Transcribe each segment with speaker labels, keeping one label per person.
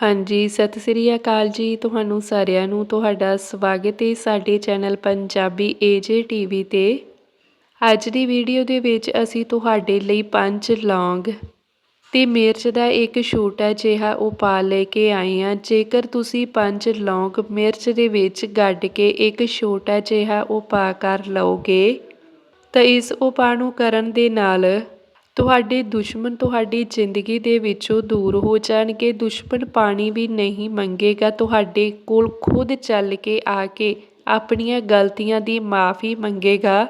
Speaker 1: ਹਾਂਜੀ, ਸਤਿ ਸ੍ਰੀ ਅਕਾਲ ਜੀ ਤੁਹਾਨੂੰ ਸਾਰਿਆਂ ਨੂੰ। ਤੁਹਾਡਾ ਸਵਾਗਤ ਹੈ ਸਾਡੇ ਚੈਨਲ ਪੰਜਾਬੀ ਏਜੇ ਟੀਵੀ ਤੇ। ਅੱਜ ਦੀ ਵੀਡੀਓ ਦੇ ਵਿੱਚ ਅਸੀਂ ਤੁਹਾਡੇ ਲਈ ਪੰਜ ਲੌਂਗ ਤੇ ਮਿਰਚ ਦਾ ਇੱਕ ਛੋਟਾ ਜਿਹਾ ਉਪਾਅ ਲੈ ਕੇ ਆਏ ਹਾਂ। ਜੇਕਰ ਤੁਸੀਂ ਪੰਜ ਲੌਂਗ ਮਿਰਚ ਦੇ ਵਿੱਚ ਗੱਡ ਕੇ ਇੱਕ ਛੋਟਾ ਜਿਹਾ ਉਪਾਅ ਕਰ ਲਓਗੇ, ਤਾਂ ਇਸ ਉਪਾਅ ਨੂੰ ਕਰਨ ਦੇ ਨਾਲ ਤੁਹਾਡੇ ਦੁਸ਼ਮਣ ਤੁਹਾਡੀ ਜ਼ਿੰਦਗੀ ਦੇ ਵਿੱਚੋਂ ਦੂਰ ਹੋ ਜਾਣਗੇ। ਦੁਸ਼ਮਣ ਪਾਣੀ ਵੀ ਨਹੀਂ ਮੰਗੇਗਾ। ਤੁਹਾਡੇ ਕੋਲ ਖੁਦ ਚੱਲ ਕੇ ਆ ਕੇ ਆਪਣੀਆਂ ਗਲਤੀਆਂ ਦੀ ਮਾਫੀ ਮੰਗੇਗਾ।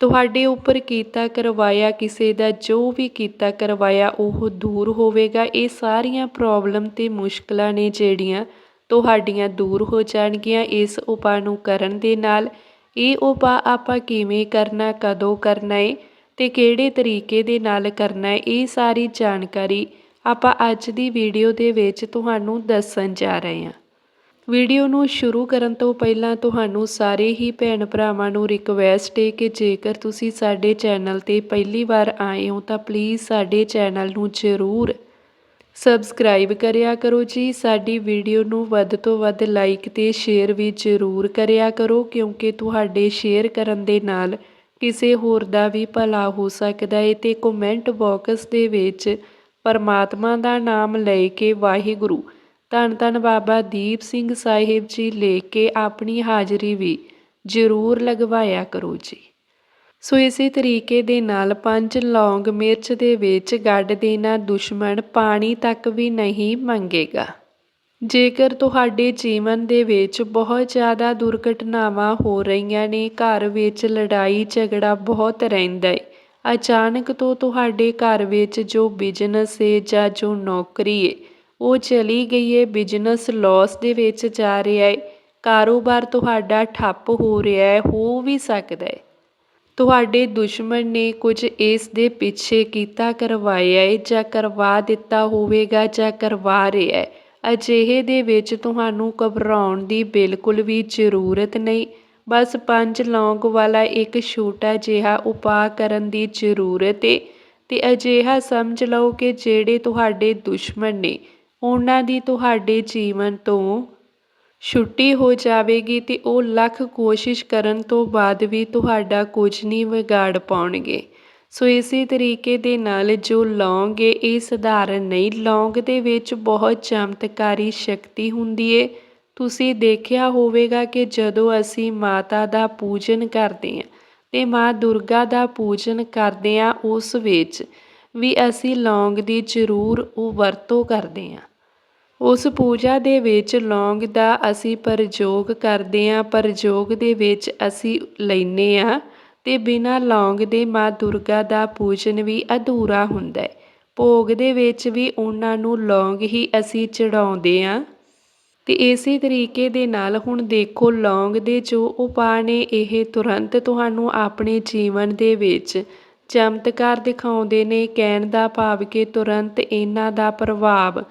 Speaker 1: ਤੁਹਾਡੇ ਉੱਪਰ ਕੀਤਾ ਕਰਵਾਇਆ ਕਿਸੇ ਦਾ ਜੋ ਵੀ ਕੀਤਾ ਕਰਵਾਇਆ ਉਹ ਦੂਰ ਹੋਵੇਗਾ। ਇਹ ਸਾਰੀਆਂ ਪ੍ਰੋਬਲਮ ਤੇ ਮੁਸ਼ਕਲਾਂ ਨੇ ਜਿਹੜੀਆਂ ਤੁਹਾਡੀਆਂ ਦੂਰ ਹੋ ਜਾਣਗੀਆਂ ਇਸ ਉਪਾਅ ਨੂੰ ਕਰਨ ਦੇ ਨਾਲ। ਇਹ ਉਪਾਅ ਆਪਾਂ ਕਿਵੇਂ ਕਰਨਾ, ਕਦੋਂ ਕਰਨਾ ਹੈ ਅਤੇ ਕਿਹੜੇ ਤਰੀਕੇ ਦੇ ਨਾਲ ਕਰਨਾ ਇਹ ਸਾਰੀ ਜਾਣਕਾਰੀ ਆਪਾਂ ਅੱਜ ਦੀ ਵੀਡੀਓ ਦੇ ਵਿੱਚ ਤੁਹਾਨੂੰ ਦੱਸਣ ਜਾ ਰਹੇ ਹਾਂ। ਵੀਡੀਓ ਨੂੰ ਸ਼ੁਰੂ ਕਰਨ ਤੋਂ ਪਹਿਲਾਂ ਤੁਹਾਨੂੰ ਸਾਰੇ ਹੀ ਭੈਣ ਭਰਾਵਾਂ ਨੂੰ ਰਿਕਵੈਸਟ ਹੈ ਕਿ ਜੇਕਰ ਤੁਸੀਂ ਸਾਡੇ ਚੈਨਲ ਤੇ ਪਹਿਲੀ ਵਾਰ ਆਏ ਹੋ ਤਾਂ ਪਲੀਜ਼ ਸਾਡੇ ਚੈਨਲ ਨੂੰ ਜ਼ਰੂਰ ਸਬਸਕ੍ਰਾਈਬ ਕਰਿਆ ਕਰੋ ਜੀ। ਸਾਡੀ ਵੀਡੀਓ ਨੂੰ ਵੱਧ ਤੋਂ ਵੱਧ ਲਾਈਕ ਤੇ ਸ਼ੇਅਰ ਵੀ ਜ਼ਰੂਰ ਕਰਿਆ ਕਰੋ ਕਿਉਂਕਿ ਤੁਹਾਡੇ ਸ਼ੇਅਰ ਕਰਨ ਦੇ ਨਾਲ ਕਿਸੇ ਹੋਰ ਦਾ ਵੀ ਭਲਾ ਹੋ ਸਕਦਾ ਹੈ ਤੇ ਕਮੈਂਟ ਬਾਕਸ ਦੇ ਵਿੱਚ ਪਰਮਾਤਮਾ ਦਾ ਨਾਮ ਲੈ ਕੇ ਵਾਹਿਗੁਰੂ। ਧੰਨ ਧੰਨ ਬਾਬਾ ਦੀਪ ਸਿੰਘ ਸਾਹਿਬ ਜੀ ਲੈ ਕੇ ਆਪਣੀ ਹਾਜ਼ਰੀ ਵੀ ਜ਼ਰੂਰ ਲਗਵਾਇਆ ਕਰੋ ਜੀ। ਸੋ ਇਸੇ ਤਰੀਕੇ ਦੇ ਨਾਲ ਪੰਜ ਲੌਂਗ ਮਿਰਚ ਦੇ ਵਿੱਚ ਗੱਡ ਦੇਣਾ ਦੁਸ਼ਮਣ ਪਾਣੀ ਤੱਕ ਵੀ ਨਹੀਂ ਮੰਗੇਗਾ। ਜੇਕਰ ਤੁਹਾਡੇ ਜੀਵਨ ਦੇ ਵਿੱਚ ਬਹੁਤ ਜ਼ਿਆਦਾ ਦੁਰਘਟਨਾਵਾਂ ਹੋ ਰਹੀਆਂ ਨੇ, ਘਰ ਵਿੱਚ ਲੜਾਈ ਝਗੜਾ ਬਹੁਤ ਰਹਿੰਦਾ ਏ। ਅਚਾਨਕ ਤੋਂ ਤੁਹਾਡੇ ਘਰ ਵਿੱਚ ਜੋ ਬਿਜ਼ਨਸ ਏ ਜਾਂ ਜੋ ਨੌਕਰੀ ਹੈ ਉਹ ਚਲੀ ਗਈ ਹੈ ਬਿਜ਼ਨਸ ਲਾਸ ਦੇ ਵਿੱਚ ਜਾ ਰਿਹਾ ਹੈ ਕਾਰੋਬਾਰ ਤੁਹਾਡਾ ਠੱਪ ਹੋ ਰਿਹਾ ਹੈ ਹੋ ਵੀ ਸਕਦਾ ਹੈ ਤੁਹਾਡੇ ਦੁਸ਼ਮਣ ਨੇ ਕੁਝ ਇਸ ਦੇ ਪਿੱਛੇ ਕੀਤਾ, ਕਰਵਾਇਆ ਹੈ ਜਾਂ ਕਰਵਾ ਦਿੱਤਾ ਹੋਵੇਗਾ ਜਾਂ ਕਰਵਾ ਰਿਹਾ ਹੈ ਅਜਿਹੇ ਦੇ ਵਿੱਚ ਤੁਹਾਨੂੰ ਘਬਰਾਉਣ ਦੀ ਬਿਲਕੁਲ ਵੀ ਜ਼ਰੂਰਤ ਨਹੀਂ। ਬਸ ਪੰਜ ਲੌਂਗ ਵਾਲਾ ਇੱਕ ਛੋਟਾ ਜਿਹਾ ਉਪਾਅ ਕਰਨ ਦੀ ਜ਼ਰੂਰਤ ਏ। ਤੇ ਅਜਿਹਾ ਸਮਝ ਲਓ ਕਿ ਜਿਹੜੇ ਤੁਹਾਡੇ ਦੁਸ਼ਮਣ ਨੇ, ਉਹਨਾਂ ਦੀ ਤੁਹਾਡੇ ਜੀਵਨ ਤੋਂ ਛੁੱਟੀ ਹੋ ਜਾਵੇਗੀ ਤੇ ਉਹ ਲੱਖ ਕੋਸ਼ਿਸ਼ ਕਰਨ ਤੋਂ ਬਾਅਦ ਵੀ ਤੁਹਾਡਾ ਕੁਝ ਨਹੀਂ ਵਿਗਾੜ ਪਾਉਣਗੇ। ਸੋ ਇਸੇ ਤਰੀਕੇ ਦੇ ਨਾਲ ਜੋ ਲੌਂਗ ਹੈ ਇਹ ਸਧਾਰਨ ਨਹੀਂ। ਲੌਂਗ ਦੇ ਵਿੱਚ ਬਹੁਤ ਚਮਤਕਾਰੀ ਸ਼ਕਤੀ ਹੁੰਦੀ ਏ। ਤੁਸੀਂ ਦੇਖਿਆ ਹੋਵੇਗਾ ਕਿ ਜਦੋਂ ਅਸੀਂ ਮਾਤਾ ਦਾ ਪੂਜਨ ਕਰਦੇ ਹਾਂ ਤੇ ਮਾਂ ਦੁਰਗਾ ਦਾ ਪੂਜਨ ਕਰਦੇ ਹਾਂ ਉਸ ਵਿੱਚ ਵੀ ਅਸੀਂ ਲੌਂਗ ਦੀ ਜ਼ਰੂਰ ਉਹ ਵਰਤੋਂ ਕਰਦੇ ਹਾਂ ਉਸ ਪੂਜਾ ਦੇ ਵਿੱਚ ਲੌਂਗ ਦਾ ਅਸੀਂ ਪ੍ਰਯੋਗ ਕਰਦੇ ਹਾਂ ਪ੍ਰਯੋਗ ਦੇ ਵਿੱਚ ਅਸੀਂ ਲੈਨੇ ਆ ਅਤੇ ਬਿਨਾਂ ਲੌਂਗ ਦੇ ਮਾਂ ਦੁਰਗਾ ਦਾ ਪੂਜਨ ਵੀ ਅਧੂਰਾ ਹੁੰਦਾ ਭੋਗ ਦੇ ਵਿੱਚ ਵੀ ਉਹਨਾਂ ਨੂੰ ਲੌਂਗ ਹੀ ਅਸੀਂ ਚੜਾਉਂਦੇ ਹਾਂ। ਅਤੇ ਇਸੇ ਤਰੀਕੇ ਦੇ ਨਾਲ ਹੁਣ ਦੇਖੋ ਲੌਂਗ ਦੇ ਜੋ ਉਪਾਅ ਨੇ, ਇਹ ਤੁਰੰਤ ਤੁਹਾਨੂੰ ਆਪਣੇ ਜੀਵਨ ਦੇ ਵਿੱਚ ਚਮਤਕਾਰ ਦਿਖਾਉਂਦੇ ਨੇ। ਕਹਿਣ ਦਾ ਭਾਵ ਕਿ ਤੁਰੰਤ ਇਹਨਾਂ ਦਾ ਪ੍ਰਭਾਵ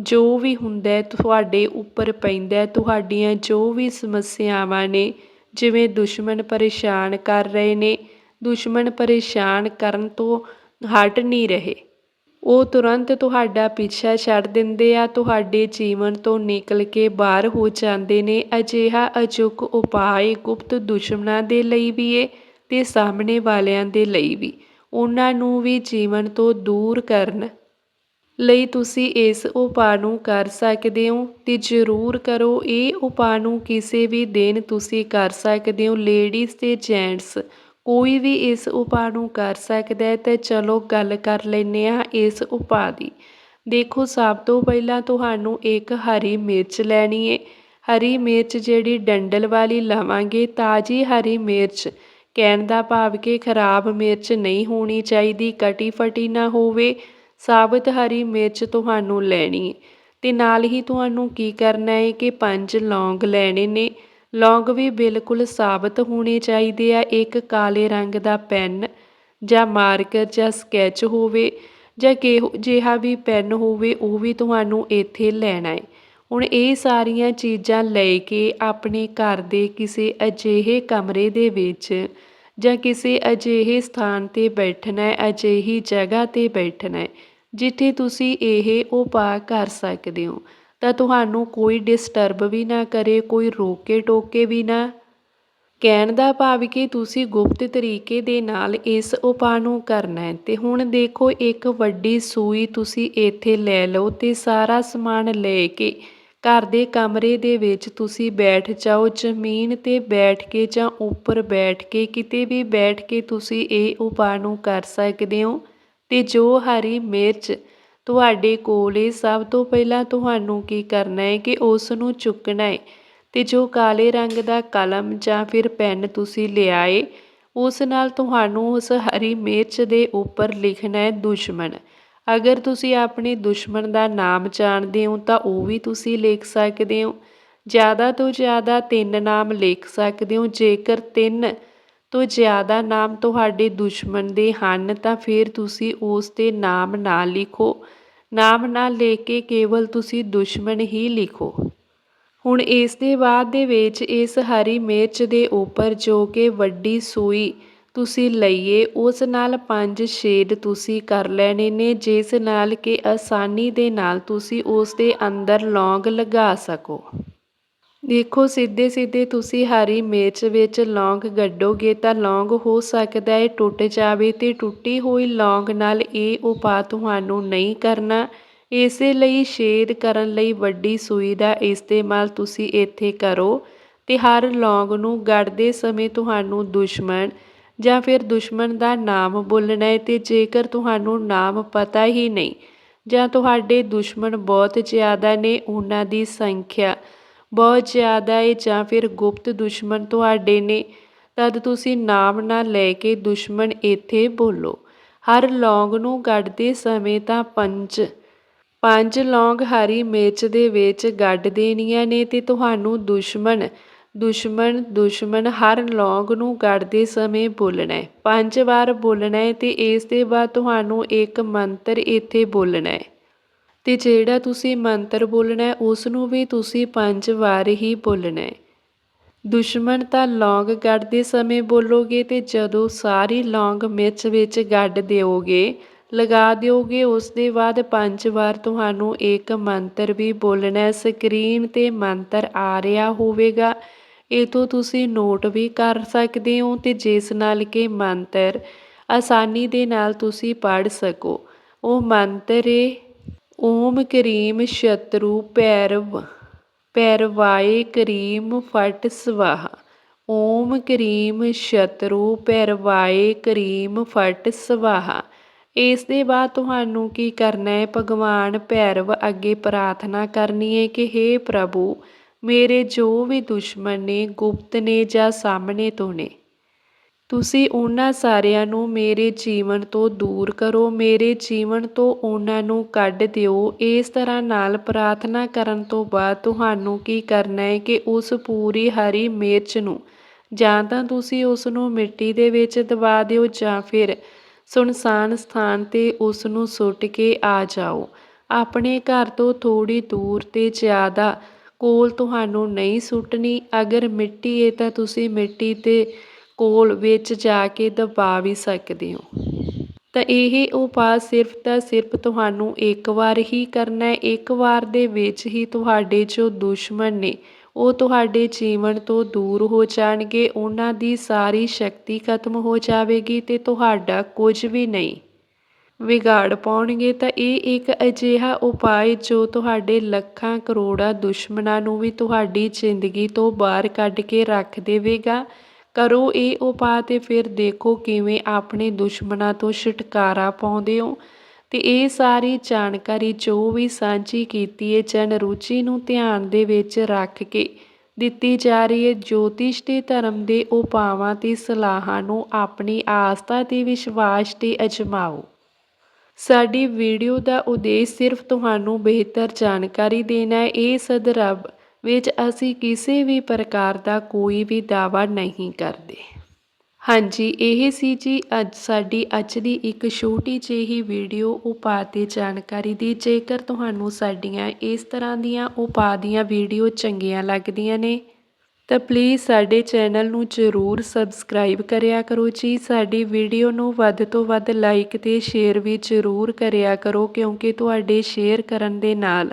Speaker 1: ਜੋ ਵੀ ਹੁੰਦਾ ਤੁਹਾਡੇ ਉੱਪਰ ਪੈਂਦਾ ਤੁਹਾਡੀਆਂ ਜੋ ਵੀ ਸਮੱਸਿਆਵਾਂ ਨੇ ਜਿਵੇਂ ਦੁਸ਼ਮਣ ਪਰੇਸ਼ਾਨ ਕਰ ਰਹੇ ਨੇ, ਦੁਸ਼ਮਣ ਪਰੇਸ਼ਾਨ ਕਰਨ ਤੋਂ ਹਟ ਨਹੀਂ ਰਹੇ। ਉਹ ਤੁਰੰਤ ਤੁਹਾਡਾ ਪਿੱਛਾ ਛੱਡ ਦਿੰਦੇ ਆ, ਤੁਹਾਡੇ ਜੀਵਨ ਤੋਂ ਨਿਕਲ ਕੇ ਬਾਹਰ ਹੋ ਜਾਂਦੇ ਨੇ। ਅਜਿਹਾ ਅਚੁੱਕ ਉਪਾਅ ਗੁਪਤ ਦੁਸ਼ਮਣਾਂ ਦੇ ਲਈ ਵੀ ਏ ਤੇ ਸਾਹਮਣੇ ਵਾਲਿਆਂ ਦੇ ਲਈ ਵੀ। ਉਹਨਾਂ ਨੂੰ ਵੀ ਜੀਵਨ ਤੋਂ ਦੂਰ ਕਰਨ ਲਈ ਤੁਸੀਂ ਇਸ ਉਪਾਅ ਨੂੰ ਕਰ ਸਕਦੇ ਹੋ ਤੇ ਜ਼ਰੂਰ ਕਰੋ। ਇਹ ਉਪਾਅ ਨੂੰ ਕਿਸੇ ਵੀ ਦਿਨ ਤੁਸੀਂ ਕਰ ਸਕਦੇ ਹੋ। ਲੇਡੀਜ਼ ਤੇ ਜੈਂਟਸ, ਕੋਈ ਵੀ ਇਸ ਉਪਾਅ ਨੂੰ ਕਰ ਸਕਦਾ ਹੈ ਤੇ ਚਲੋ ਗੱਲ ਕਰ ਲੈਨੇ ਆ ਇਸ ਉਪਾਅ ਦੀ। ਦੇਖੋ, ਸਭ ਤੋਂ ਪਹਿਲਾਂ ਤੁਹਾਨੂੰ ਇੱਕ ਹਰੀ ਮਿਰਚ ਲੈਣੀ ਹੈ। ਹਰੀ ਮਿਰਚ ਜਿਹੜੀ ਡੰਡਲ ਵਾਲੀ ਲਵਾਂਗੇ, ਤਾਜੀ ਹਰੀ ਮਿਰਚ। ਕਹਿਣ ਦਾ ਭਾਵ ਕਿ ਖਰਾਬ ਮਿਰਚ ਨਹੀਂ ਹੋਣੀ ਚਾਹੀਦੀ ਕਟੀ ਫਟੀ ਨਾ ਹੋਵੇ। ਸਾਬਤ ਹਰੀ ਮਿਰਚ ਤੁਹਾਨੂੰ ਲੈਣੀ। ਹੈ ਤੇ ਨਾਲ ਹੀ ਤੁਹਾਨੂੰ ਕੀ ਕਰਨਾ ਹੈ ਕਿ ਪੰਜ ਲੌਂਗ ਲੈਣੇ ਨੇ। ਲੌਂਗ ਵੀ ਬਿਲਕੁਲ ਸਾਬਤ ਹੋਣੇ ਚਾਹੀਦੇ ਆ। ਇੱਕ ਕਾਲੇ ਰੰਗ ਦਾ ਪੈਨ ਜਾਂ ਮਾਰਕਰ ਜਾਂ ਸਕੈਚ ਹੋਵੇ ਜਾਂ ਕਿਹੋ ਜਿਹਾ ਵੀ ਪੈਨ ਹੋਵੇ, ਉਹ ਵੀ ਤੁਹਾਨੂੰ ਇੱਥੇ ਲੈਣਾ ਹੈ ਹੁਣ ਇਹ ਸਾਰੀਆਂ ਚੀਜ਼ਾਂ ਲੈ ਕੇ ਆਪਣੇ ਘਰ ਦੇ ਕਿਸੇ ਅਜਿਹੇ ਕਮਰੇ ਦੇ ਵਿੱਚ ਜਾਂ ਕਿਸੇ ਅਜਿਹੇ ਸਥਾਨ ਤੇ ਬੈਠਣਾ ਹੈ ਅਜਿਹੀ ਜਗ੍ਹਾ ਤੇ ਬੈਠਣਾ ਹੈ ਜਿੱਥੇ ਤੁਸੀਂ ਇਹ ਉਪਾਅ ਕਰ ਸਕਦੇ ਹੋ। ਤਾਂ ਤੁਹਾਨੂੰ ਕੋਈ ਡਿਸਟਰਬ ਵੀ ਨਾ ਕਰੇ, ਕੋਈ ਰੋਕੇ ਟੋਕੇ ਵੀ ਨਾ। ਕਹਿਣ ਦਾ ਭਾਵ ਕਿ ਤੁਸੀਂ ਗੁਪਤ ਤਰੀਕੇ ਦੇ ਨਾਲ ਇਸ ਉਪਾਅ ਨੂੰ ਕਰਨਾ ਹੈ। ਤੇ ਹੁਣ ਦੇਖੋ, ਇੱਕ ਵੱਡੀ ਸੂਈ ਤੁਸੀਂ ਇੱਥੇ ਲੈ ਲਓ ਤੇ ਸਾਰਾ ਸਮਾਨ ਲੈ ਕੇ ਘਰ ਦੇ ਕਮਰੇ ਦੇ ਵਿੱਚ ਤੁਸੀਂ ਬੈਠ ਜਾਓ। ਜ਼ਮੀਨ ਤੇ ਬੈਠ ਕੇ ਜਾਂ ਉੱਪਰ ਬੈਠ ਕੇ, ਕਿਤੇ ਵੀ ਬੈਠ ਕੇ ਤੁਸੀਂ ਇਹ ਉਪਾਅ ਨੂੰ ਕਰ ਸਕਦੇ ਹੋ। ਤੇ ਜੋ ਹਰੀ ਮਿਰਚ ਤੁਹਾਡੇ ਕੋਲ ਹੈ ਸਭ ਤੋਂ ਪਹਿਲਾਂ ਤੁਹਾਨੂੰ ਕੀ ਕਰਨਾ ਹੈ ਕਿ ਉਸ ਨੂੰ ਚੁੱਕਣਾ ਹੈ ਅਤੇ ਜੋ ਕਾਲੇ ਰੰਗ ਦਾ ਕਲਮ ਜਾਂ ਫਿਰ ਪੈੱਨ ਤੁਸੀਂ ਲਿਆਏ ਉਸ ਨਾਲ ਤੁਹਾਨੂੰ ਉਸ ਹਰੀ ਮਿਰਚ ਦੇ ਉੱਪਰ ਲਿਖਣਾ ਹੈ ਦੁਸ਼ਮਣ। ਅਗਰ ਤੁਸੀਂ ਆਪਣੇ ਦੁਸ਼ਮਣ ਦਾ ਨਾਮ ਜਾਣਦੇ ਹੋ ਤਾਂ ਉਹ ਵੀ ਤੁਸੀਂ ਲਿਖ ਸਕਦੇ ਹੋ। ਜ਼ਿਆਦਾ ਤੋਂ ਜ਼ਿਆਦਾ ਤਿੰਨ ਨਾਮ ਲਿਖ ਸਕਦੇ ਹੋ, ਜੇਕਰ ਤਿੰਨ ਤੋਂ ਜ਼ਿਆਦਾ ਨਾਮ ਤੁਹਾਡੇ ਦੁਸ਼ਮਣ ਦੇ ਹਨ, ਤਾਂ ਫਿਰ ਤੁਸੀਂ ਉਸ ਦੇ ਨਾਮ ਨਾ ਲਿਖੋ। ਨਾਮ ਨਾ ਲੈ ਕੇ ਕੇਵਲ ਤੁਸੀਂ ਦੁਸ਼ਮਣ ਹੀ ਲਿਖੋ। ਹੁਣ ਇਸ ਦੇ ਬਾਅਦ ਦੇ ਵਿੱਚ ਇਸ ਹਰੀ ਮਿਰਚ ਦੇ ਉੱਪਰ ਜੋ ਕਿ ਵੱਡੀ ਸੂਈ ਤੁਸੀਂ ਲਈਏ, ਉਸ ਨਾਲ ਪੰਜ ਸ਼ੇਡ ਤੁਸੀਂ ਕਰ ਲੈਣੇ ਨੇ, ਜਿਸ ਨਾਲ ਕਿ ਆਸਾਨੀ ਦੇ ਨਾਲ ਤੁਸੀਂ ਉਸ ਦੇ ਅੰਦਰ ਲੌਂਗ ਲਗਾ ਸਕੋ। ਦੇਖੋ ਸਿੱਧੇ ਸਿੱਧੇ ਤੁਸੀਂ ਹਰੀ ਮਿਰਚ ਵਿੱਚ ਲੌਂਗ ਗੱਡੋਗੇ ਤਾਂ ਲੌਂਗ ਹੋ ਸਕਦਾ ਹੈ, ਟੁੱਟ ਜਾਵੇ ਅਤੇ ਟੁੱਟੀ ਹੋਈ ਲੌਂਗ ਨਾਲ ਇਹ ਉਪਾਅ ਤੁਹਾਨੂੰ ਨਹੀਂ ਕਰਨਾ। ਇਸੇ ਲਈ ਛੇਦ ਕਰਨ ਲਈ ਵੱਡੀ ਸੂਈ ਦਾ ਇਸਤੇਮਾਲ ਤੁਸੀਂ ਇੱਥੇ ਕਰੋ ਅਤੇ ਹਰ ਲੌਂਗ ਨੂੰ ਗੜਦੇ ਸਮੇਂ ਤੁਹਾਨੂੰ ਦੁਸ਼ਮਣ ਜਾਂ ਫਿਰ ਦੁਸ਼ਮਣ ਦਾ ਨਾਮ ਬੋਲਣਾ ਹੈ ਅਤੇ ਜੇਕਰ ਤੁਹਾਨੂੰ ਨਾਮ ਪਤਾ ਹੀ ਨਹੀਂ ਜਾਂ ਤੁਹਾਡੇ ਦੁਸ਼ਮਣ ਬਹੁਤ ਜ਼ਿਆਦਾ ਨੇ, ਉਹਨਾਂ ਦੀ ਸੰਖਿਆ ਬਹੁਤ ਜ਼ਿਆਦਾ ਹੈ ਜਾਂ ਫਿਰ ਗੁਪਤ ਦੁਸ਼ਮਣ ਤੁਹਾਡੇ ਨੇ, ਤਦ ਤੁਸੀਂ ਨਾਮ ਨਾ ਲੈ ਕੇ ਦੁਸ਼ਮਣ ਇੱਥੇ ਬੋਲੋ। ਹਰ ਲੌਂਗ ਨੂੰ ਗੱਡਦੇ ਸਮੇਂ ਤਾਂ ਪੰਜ ਪੰਜ ਲੌਂਗ ਹਰੀ ਮਿਰਚ ਦੇ ਵਿੱਚ ਗੱਡ ਦੇਣੀਆਂ ਨੇ ਤੇ ਤੁਹਾਨੂੰ ਦੁਸ਼ਮਣ ਦੁਸ਼ਮਣ ਦੁਸ਼ਮਣ ਹਰ ਲੌਂਗ ਨੂੰ ਗੱਡਦੇ ਸਮੇਂ ਬੋਲਣਾ ਹੈ। ਪੰਜ ਵਾਰ ਬੋਲਣਾ ਹੈ ਤੇ ਇਸ ਦੇ ਬਾਅਦ ਤੁਹਾਨੂੰ ਇੱਕ ਮੰਤਰ ਇੱਥੇ ਬੋਲਣਾ ਹੈ। ਅਤੇ ਜਿਹੜਾ ਤੁਸੀਂ ਮੰਤਰ ਬੋਲਣਾ ਹੈ ਉਸ ਨੂੰ ਵੀ ਤੁਸੀਂ ਪੰਜ ਵਾਰ ਹੀ ਬੋਲਣਾ ਦੁਸ਼ਮਣ ਤਾਂ ਲੌਂਗ ਗੱਡਦੇ ਸਮੇਂ ਬੋਲੋਗੇ ਤੇ ਜਦੋਂ ਸਾਰੀ ਲੌਂਗ ਮਿਰਚ ਵਿੱਚ ਗੱਡ ਦਿਓਗੇ, ਲਗਾ ਦਿਓਗੇ, ਉਸ ਦੇ ਬਾਅਦ ਪੰਜ ਵਾਰ ਤੁਹਾਨੂੰ ਇੱਕ ਮੰਤਰ ਵੀ ਬੋਲਣਾ ਸਕਰੀਨ ਤੇ ਮੰਤਰ ਆ ਰਿਹਾ ਹੋਵੇਗਾ। ਇਹ ਤੋਂ ਤੁਸੀਂ ਨੋਟ ਵੀ ਕਰ ਸਕਦੇ ਹੋ ਤੇ ਜਿਸ ਨਾਲ ਕਿ ਮੰਤਰ ਆਸਾਨੀ ਦੇ ਨਾਲ ਤੁਸੀਂ ਪੜ੍ਹ ਸਕੋ। ਉਹ ਮੰਤਰ ਏ ਓਮ ਕਰੀਮ ਸ਼ਤਰੂ ਭੈਰਵ, ਭੈਰਵਾਏ ਕਰੀਮ ਫਟ ਸਵਾਹਾ। ਓਮ ਕਰੀਮ ਸ਼ਤਰੂ ਪੈਰਵਾਏ ਕਰੀਮ ਫਟ ਸਵਾਹਾ। ਇਸ ਦੇ ਬਾਅਦ ਤੁਹਾਨੂੰ ਕੀ ਕਰਨਾ ਹੈ? ਭਗਵਾਨ ਭੈਰਵ ਅੱਗੇ ਪ੍ਰਾਰਥਨਾ ਕਰਨੀ ਹੈ ਕਿ हे ਪ੍ਰਭੂ, ਮੇਰੇ ਜੋ ਵੀ ਦੁਸ਼ਮਣ ਨੇ ਗੁਪਤ ਨੇ ਜਾਂ ਸਾਹਮਣੇ ਤੋਂ ਨੇ ਤੁਸੀਂ ਉਹਨਾਂ ਸਾਰਿਆਂ ਨੂੰ ਮੇਰੇ ਜੀਵਨ ਤੋਂ ਦੂਰ ਕਰੋ, ਮੇਰੇ ਜੀਵਨ ਤੋਂ ਉਹਨਾਂ ਨੂੰ ਕੱਢ ਦਿਓ। ਇਸ ਤਰ੍ਹਾਂ ਨਾਲ ਪ੍ਰਾਰਥਨਾ ਕਰਨ ਤੋਂ ਬਾਅਦ ਤੁਹਾਨੂੰ ਕੀ ਕਰਨਾ ਹੈ ਕਿ ਉਸ ਪੂਰੀ ਹਰੀ ਮਿਰਚ ਨੂੰ ਜਾਂ ਤਾਂ ਤੁਸੀਂ ਉਸ ਨੂੰ ਮਿੱਟੀ ਦੇ ਵਿੱਚ ਦਬਾ ਦਿਓ ਜਾਂ ਫਿਰ ਸੁਨਸਾਨ ਸਥਾਨ ਤੇ ਉਸ ਨੂੰ ਸੁੱਟ ਕੇ ਆ ਜਾਓ। ਆਪਣੇ ਘਰ ਤੋਂ ਥੋੜੀ ਦੂਰ ਤੇ ਜ਼ਿਆਦਾ ਕੋਲ ਤੁਹਾਨੂੰ ਨਹੀਂ ਸੁੱਟਣੀ। ਅਗਰ ਮਿੱਟੀ ਹੈ ਤਾਂ ਤੁਸੀਂ ਮਿੱਟੀ ਤੇ ਕੋਲ ਵਿੱਚ ਜਾ ਕੇ ਦਬਾ ਵੀ ਸਕਦੇ ਹੋ। ਤਾਂ ਇਹ ਉਪਾਅ ਸਿਰਫ ਤਾਂ ਸਿਰਫ ਤੁਹਾਨੂੰ ਇੱਕ ਵਾਰ ਹੀ ਕਰਨਾ ਹੈ। ਇੱਕ ਵਾਰ ਦੇ ਵਿੱਚ ਹੀ ਤੁਹਾਡੇ ਜੋ ਦੁਸ਼ਮਣ ਨੇ, ਉਹ ਤੁਹਾਡੇ ਜੀਵਨ ਤੋਂ ਦੂਰ ਹੋ ਜਾਣਗੇ। ਉਹਨਾਂ ਦੀ ਸਾਰੀ ਸ਼ਕਤੀ ਖਤਮ ਹੋ ਜਾਵੇਗੀ ਤੇ ਤੁਹਾਡਾ ਕੁਝ ਵੀ ਨਹੀਂ ਵਿਗਾੜ ਪਾਉਣਗੇ। ਤਾਂ ਇਹ ਇੱਕ ਅਜਿਹਾ ਉਪਾਅ ਜੋ ਤੁਹਾਡੇ ਲੱਖਾਂ ਕਰੋੜਾਂ ਦੁਸ਼ਮਣਾਂ ਨੂੰ ਵੀ ਤੁਹਾਡੀ ਜ਼ਿੰਦਗੀ ਤੋਂ ਬਾਹਰ ਕੱਢ ਕੇ ਰੱਖ ਦੇਵੇਗਾ। ਕਰੋ ਇਹ ਉਪਾਅ ਅਤੇ ਫਿਰ ਦੇਖੋ ਕਿਵੇਂ ਆਪਣੇ ਦੁਸ਼ਮਣਾਂ ਤੋਂ ਛੁਟਕਾਰਾ ਪਾਉਂਦੇ ਹੋ। ਤੇ ਇਹ ਸਾਰੀ ਜਾਣਕਾਰੀ ਜੋ ਵੀ ਸਾਂਝੀ ਕੀਤੀ ਹੈ, ਜਨ ਰੁਚੀ ਨੂੰ ਧਿਆਨ ਦੇ ਵਿੱਚ ਰੱਖ ਕੇ ਦਿੱਤੀ ਜਾ ਰਹੀ ਹੈ। ਜੋਤਿਸ਼ ਦੇ ਧਰਮ ਦੇ ਉਪਾਵਾਂ ਤੇ ਸਲਾਹਾਂ ਨੂੰ ਆਪਣੀ ਆਸਥਾ ਤੇ ਵਿਸ਼ਵਾਸ ਤੇ ਅਜਮਾਓ। ਸਾਡੀ ਵੀਡੀਓ ਦਾ ਉਦੇਸ਼ ਸਿਰਫ ਤੁਹਾਨੂੰ ਬਿਹਤਰ ਜਾਣਕਾਰੀ ਦੇਣਾ ਹੈ। ਇਹ ਸਦਰਬ ਵਿੱਚ ਅਸੀਂ ਕਿਸੇ ਵੀ ਪ੍ਰਕਾਰ ਦਾ ਕੋਈ ਵੀ ਦਾਵਾ ਨਹੀਂ ਕਰਦੇ। ਹਾਂਜੀ, ਇਹ ਸੀ ਜੀ ਅੱਜ ਸਾਡੀ ਅੱਜ ਦੀ ਇੱਕ ਛੋਟੀ ਜਿਹੀ ਵੀਡੀਓ। ਉਪਾਅ ਦੀ ਜਾਣਕਾਰੀ ਦੀ। ਜੇਕਰ ਤੁਹਾਨੂੰ ਸਾਡੀਆਂ ਇਸ ਤਰ੍ਹਾਂ ਦੀਆਂ ਉਪਾਅ ਦੀਆਂ ਵੀਡੀਓ ਚੰਗੀਆਂ ਲੱਗਦੀਆਂ ਨੇ, ਤਾਂ ਪਲੀਜ਼ ਸਾਡੇ ਚੈਨਲ ਨੂੰ ਜ਼ਰੂਰ ਸਬਸਕ੍ਰਾਈਬ ਕਰਿਆ ਕਰੋ ਜੀ। ਸਾਡੀ ਵੀਡੀਓ ਨੂੰ ਵੱਧ ਤੋਂ ਵੱਧ ਲਾਈਕ ਤੇ ਸ਼ੇਅਰ ਵੀ ਜ਼ਰੂਰ ਕਰਿਆ ਕਰੋ, ਕਿਉਂਕਿ ਤੁਹਾਡੇ ਸ਼ੇਅਰ ਕਰਨ ਦੇ ਨਾਲ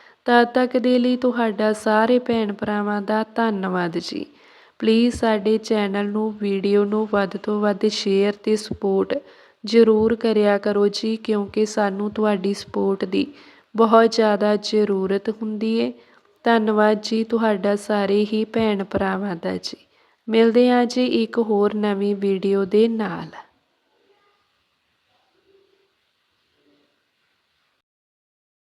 Speaker 1: ਤਦ ਤੱਕ ਦੇ ਲਈ ਤੁਹਾਡਾ ਸਾਰੇ ਭੈਣ ਭਰਾਵਾਂ ਦਾ ਧੰਨਵਾਦ ਜੀ। ਪਲੀਜ਼ ਸਾਡੇ ਚੈਨਲ ਨੂੰ ਵੀਡੀਓ ਨੂੰ ਵੱਧ ਤੋਂ ਵੱਧ ਸ਼ੇਅਰ ਤੇ ਸਪੋਰਟ ਜ਼ਰੂਰ ਕਰਿਆ ਕਰੋ ਜੀ, ਕਿਉਂਕਿ ਸਾਨੂੰ ਤੁਹਾਡੀ ਸਪੋਰਟ ਦੀ ਬਹੁਤ ਜ਼ਿਆਦਾ ਜ਼ਰੂਰਤ ਹੁੰਦੀ ਹੈ ਧੰਨਵਾਦ ਜੀ ਤੁਹਾਡਾ ਸਾਰੇ ਹੀ ਭੈਣ ਭਰਾਵਾਂ ਦਾ ਜੀ। ਮਿਲਦੇ ਹਾਂ ਜੀ ਇੱਕ ਹੋਰ ਨਵੀਂ ਵੀਡੀਓ ਦੇ ਨਾਲ।